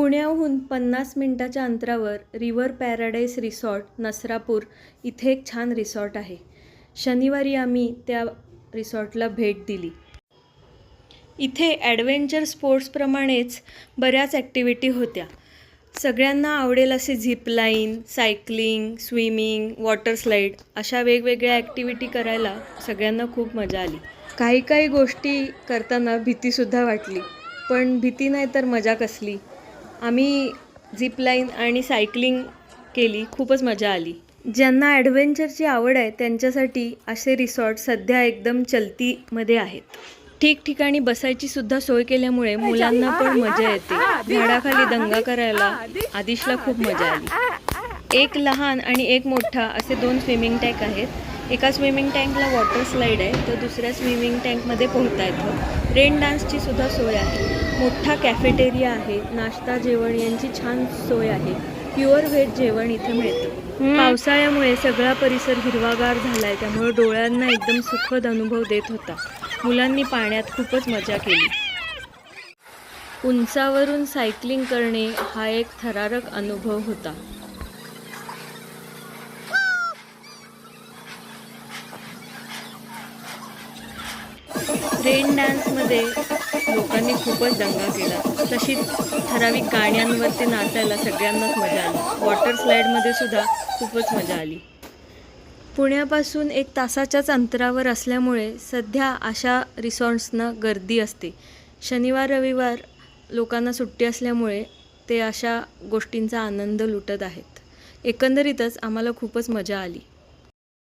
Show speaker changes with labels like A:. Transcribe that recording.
A: पुण्याहून पन्नास मिनटाच्या अंतरावर रिव्हर पॅराडाईस रिसॉर्ट नसरापूर इथे एक छान रिसॉर्ट आहे. शनिवारी आम्ही त्या रिसॉर्टला भेट दिली. इथे ॲडव्हेंचर स्पोर्ट्सप्रमाणेच बऱ्याच ॲक्टिव्हिटी होत्या. सगळ्यांना आवडेल असे zipline cycling swimming water slide अशा वेगवेगळ्या ॲक्टिव्हिटी करायला सगळ्यांना खूप मजा आली. काही काही गोष्टी करताना भीतीसुद्धा वाटली पण भीती नाही तर मजा कसली? आम्ही झिपलाईन आणि सायकलिंग केली खूपच मजा आली. ज्यांना ॲडव्हेंचरची आवड आहे त्यांच्यासाठी असे रिसॉर्ट सध्या एकदम चलतीमध्ये आहेत. ठिकठिकाणी बसायची सुद्धा सोय केल्यामुळे मुलांना पण मजा येते. झाडाखाली दंगा करायला आदिशला खूप मजा आली. एक लहान आणि एक मोठा असे दोन स्विमिंग टँक आहेत. एका स्विमिंग टँकला वॉटर स्लाईड आहे तर दुसऱ्या स्विमिंग टँकमध्ये पोहता येतं रेन डान्सची सुद्धा सोय आहे. मोठा कॅफेटेरिया आहे नाश्ता जेवण यांची छान सोय आहे. प्युअर व्हेज जेवण इथे मिळतं. पावसाळ्यामुळे सगळा परिसर हिरवागार झालाय त्यामुळे डोळ्यांना एकदम सुखद अनुभव देत होता. मुलांनी पाण्यात खूपच मजा केली. उंचावरून सायकलिंग करणे हा एक थरारक अनुभव होता. रेन डान्समध्ये लोकांनी खूपच दंगा केला. तशीच ठराविक गाण्यांवरती नाचायला सगळ्यांनाच मजा आली. वॉटर स्लाईडमध्ये सुद्धा खूपच मजा आली. पुण्यापासून एक तासाच्याच अंतरावर असल्यामुळे सध्या अशा रिसॉर्ट्सना गर्दी असते. शनिवार रविवार लोकांना सुट्टी असल्यामुळे ते अशा गोष्टींचा आनंद लुटत आहेत. एकंदरीतच आम्हाला खूपच मजा आली.